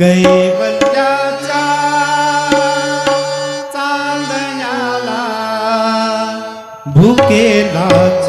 कैवल्याचा चांदण्याला भुकेलाच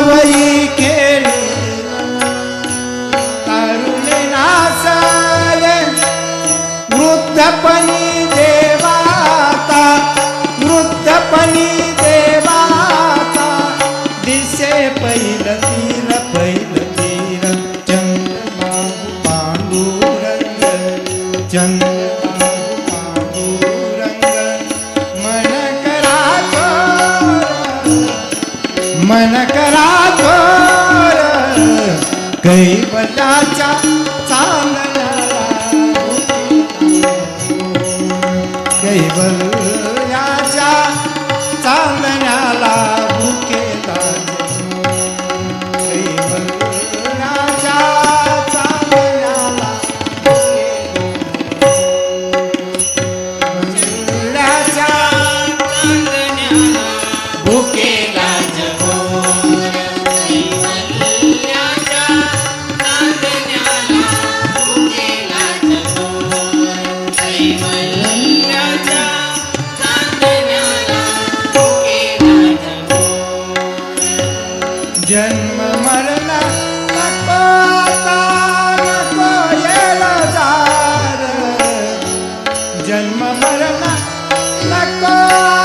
சபைக்கு मन करा थोर कैवताच्या चांदला. कैवल Yalma Marana Nakoa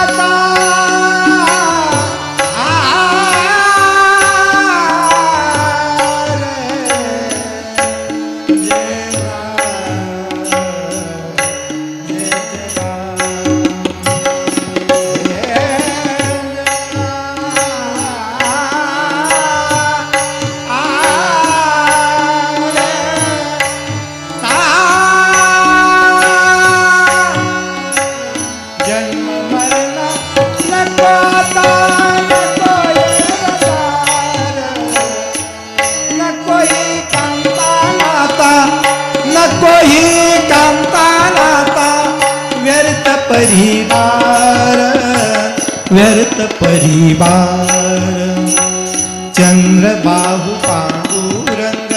सत परिवार। चंद्रबाहु पांडुरंग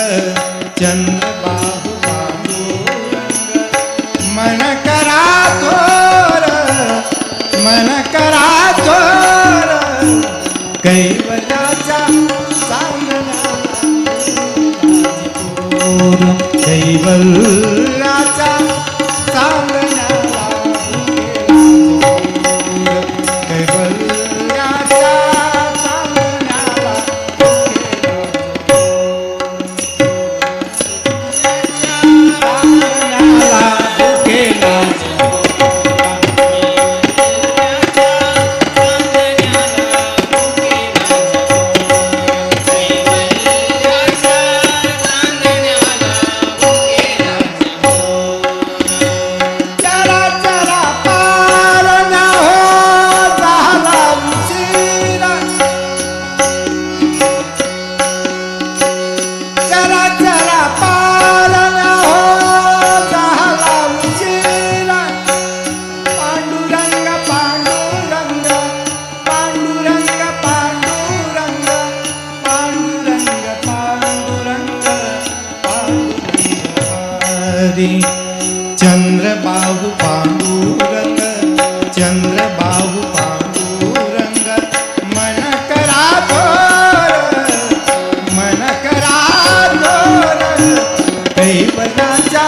चंद्रबाहु पांडुरंग मन करा तोर। मन करा तोर। कैवल्याचा सांगला कैवल दे चंद्रबाहू पांडुरंग चंद्रबाहू पांडुरंग। मन करा दोर मन करा दोर कैवजाचा